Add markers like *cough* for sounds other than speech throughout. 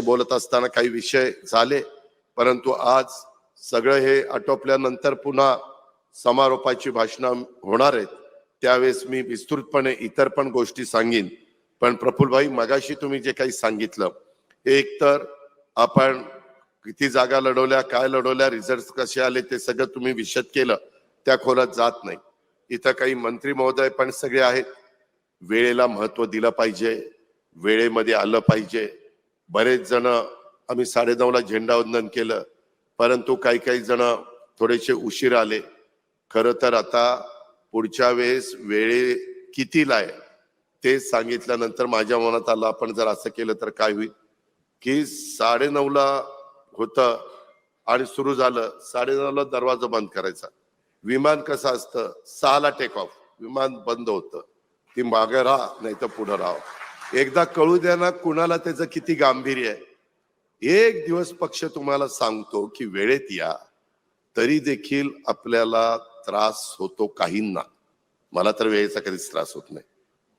बोलत असताना काही विषय झाले परंतु आज सगळं हे आटोपल्यानंतर पुन्हा समारोपाची भाषणं होणार आहेत. त्यावेळेस मी विस्तृतपणे इतर पण गोष्टी सांगीन. पण प्रफुल्लभाई मगाशी तुम्ही जे काही सांगितलं एक तर आपण किती जागा लढवल्या काय लढवल्या रिझल्ट कसे आले ते सगळं तुम्ही विशद केलं त्या खोलात जात नाही. इथं काही मंत्री महोदय पण सगळे आहेत. वेळेला महत्त्व दिलं पाहिजे वेळेमध्ये आलं पाहिजे बरेच जण आम्ही साडेनऊला झेंडावंदन केलं परंतु काही काही जण थोडेसे उशीर आले. खरं तर आता पुढच्या वेळेस वेळे कितीला आहे ते सांगितल्यानंतर माझ्या मनात आलं आपण जर असं केलं तर काय होईल? की साडेनऊला होतं आणि सुरू झालं. साडेनऊला दरवाजा बंद करायचा. विमान कसं असतं? सहाला टेक ऑफ विमान बंद होतं. ती मागे राहा नाही तर पुढं राहा. एकदा कळू द्या ना कुणाला त्याचं किती गांभीर्य आहे. एक दिवस पक्ष तुम्हाला सांगतो की वेळेत या तरी देखील आपल्याला त्रास होतो काहींना. मला तर वेळेचा कधीच त्रास होत नाही.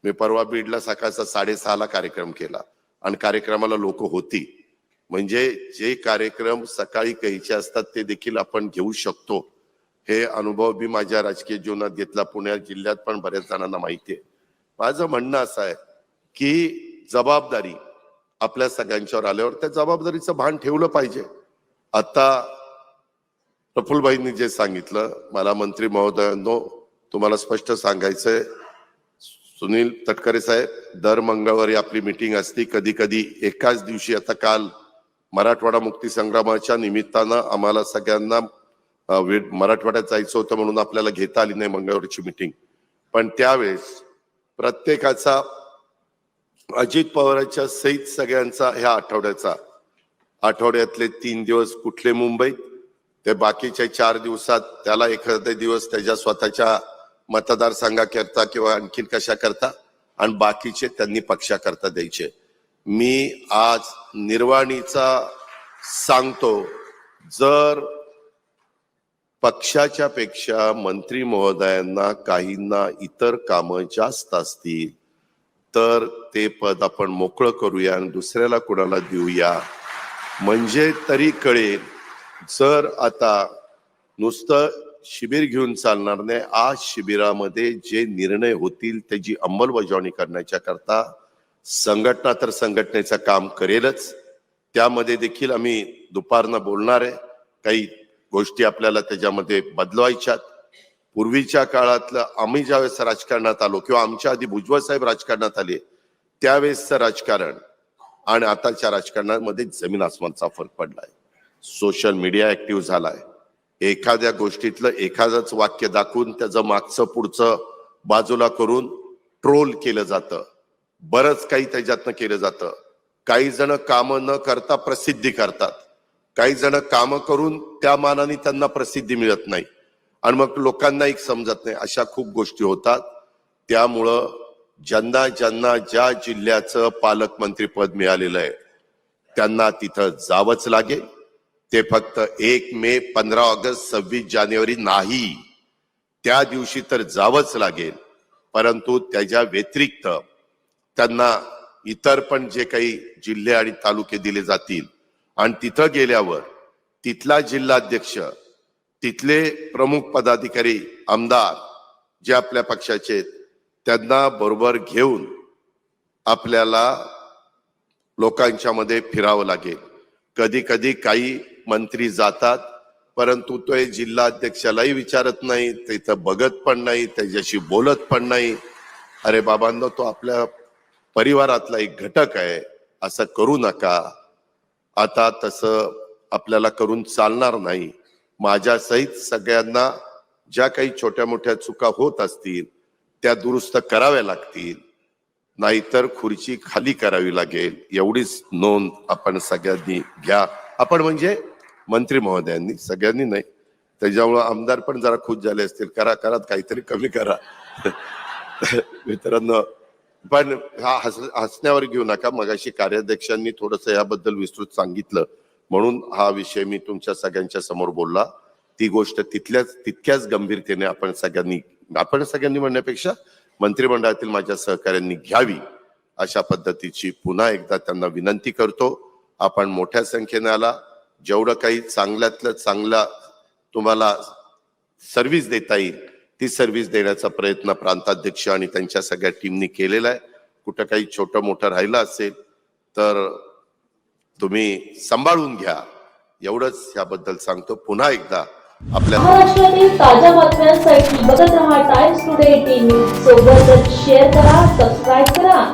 मी परवा बीडला सकाळचा साडेसहाला कार्यक्रम केला आणि कार्यक्रमाला लोक होती. म्हणजे जे कार्यक्रम सकाळी कहीचे असतात ते देखील आपण घेऊ शकतो. हे अनुभव मी माझ्या राजकीय जीवनात घेतला. पुण्या जिल्ह्यात पण बऱ्याच जणांना माहिती आहे. माझं म्हणणं असं आहे की जबाबदारी आपल्या सगळ्यांच्यावर आल्यावर त्या जबाबदारीचं भान ठेवलं पाहिजे. आता प्रफुल्लभाईंनी जे सांगितलं मला मंत्री महोदयांनो तुम्हाला स्पष्ट सांगायचंय सुनील तटकरे साहेब दर मंगळवारी आपली मिटिंग असती कधी कधी एकाच दिवशी आता काल मराठवाडा मुक्ती संग्रामाच्या निमित्तानं आम्हाला सगळ्यांना मराठवाड्यात जायचं होतं म्हणून आपल्याला घेता आली नाही मंगळवारची मिटिंग. पण त्यावेळेस प्रत्येकाचा अजित पवारांच्या सहित सगळ्यांचा ह्या आठवड्याचा. आठवड्यातले तीन दिवस कुठले मुंबईत ते बाकीच्या चार दिवसात त्याला एखादे दिवस त्याच्या स्वतःच्या मतदारसंघाकरता किंवा आणखीन कशा करता आणि बाकीचे त्यांनी पक्षाकरता द्यायचे. मी आज निर्वाणीचा सांगतो जर पक्षाच्या पेक्षा मंत्री महोदयांना काहींना इतर कामं जास्त असतील तर ते पद आपण मोकळं करूया आणि दुसऱ्याला कुणाला देऊया? म्हणजे तरी कळेल जर आता नुसतं शिबिर घेऊन चालणार नाही आज शिबिरामध्ये जे निर्णय होतील त्याची अंमलबजावणी करण्याच्या करता संघटना तर संघटनेचं काम करेलच. त्यामध्ये देखील आम्ही दुपारनं बोलणार आहे. काही गोष्टी आपल्याला त्याच्यामध्ये बदलवायच्यात. पूर्वीच्या काळातलं आम्ही ज्यावेळेस राजकारणात आलो किंवा आमच्या आधी भुजबळ साहेब राजकारणात आले त्यावेळेसचं राजकारण आणि आताच्या राजकारणामध्ये जमीन आसमानचा फरक पडलाय. सोशल मीडिया ऍक्टिव्ह झालाय. एखाद्या गोष्टीतलं एखादंच वाक्य दाखवून त्याचं मागचं पुढचं बाजूला करून ट्रोल केलं जातं. बरंच काही त्याच्यातनं केलं जातं. काही जण कामं न करता प्रसिद्धी करतात. काही जण कामं करून त्या मानाने त्यांना प्रसिद्धी मिळत नाही. आणि मग लोकांना एक समजत नाही. अशा खूप गोष्टी होतात. त्यामुळं ज्यांना ज्यांना ज्या जिल्ह्याचं पालकमंत्रीपद मिळालेलं आहे त्यांना तिथं जावंच लागेल. ते फक्त एक मे पंधरा ऑगस्ट सव्वीस जानेवारी नाही. त्या दिवशी तर जावंच लागेल. परंतु त्याच्या व्यतिरिक्त त्यांना इतर पण जे काही जिल्हे आणि तालुके दिले जातील. आणि तिथं गेल्यावर तिथला जिल्हाध्यक्ष तिथले प्रमुख पदाधिकारी आमदार जे आपल्या पक्षाचे आहेत त्यांना बरोबर घेऊन आपल्याला लोकांच्या मध्ये फिरावं लागेल. कधी कधी काही मंत्री जातात परंतु तो जिल्हा जिल्हाध्यक्षालाही विचारत नाही तिथं बघत पण नाही त्याच्याशी बोलत पण नाही. अरे बाबांनो तो आपल्या परिवारातला एक घटक आहे असं करू नका. आता तसं आपल्याला करून चालणार नाही. माझ्यासहित सगळ्यांना ज्या काही छोट्या मोठ्या चुका होत असतील त्या दुरुस्त कराव्या लागतील. नाहीतर खुर्ची खाली करावी लागेल. एवढीच नोंद आपण सगळ्यांनी घ्या. आपण म्हणजे मंत्री महोदयांनी सगळ्यांनी नाही. त्याच्यामुळं आमदार पण जरा खुश झाले असतील. करा करा काहीतरी कमी करा. *laughs* मित्रांनो पण हा हस हसण्यावर घेऊ नका. मगाशी कार्याध्यक्षांनी थोडस याबद्दल विस्तृत सांगितलं. म्हणून हा विषय मी तुमच्या सगळ्यांच्या समोर बोलला. ती गोष्ट तिथल्याच तितक्याच गंभीरतेने आपण सगळ्यांनी आपण सगळ्यांनी म्हणण्यापेक्षा मंत्रिमंडळातील माझ्या सहकाऱ्यांनी घ्यावी अशा पद्धतीची पुन्हा एकदा त्यांना विनंती करतो. आपण मोठ्या संख्येने आला. जेवढं काही चांगल्यातलं चांगला तुम्हाला सर्व्हिस देता येईल ती सर्व्हिस देण्याचा प्रयत्न प्रांताध्यक्ष आणि त्यांच्या सगळ्या टीमनी केलेला आहे. कुठं काही छोटं मोठं राहिलं असेल तर तुम्ही सांभाळून घ्या. एवढंच याबद्दल सांगतो. पुन्हा एकदा आपल्या महाराष्ट्रातील ताज्या बातम्यांसाठी बघत रहा टाइम्स टुडे टीव्ही सोबतच शेअर करा सबस्क्राईब करा.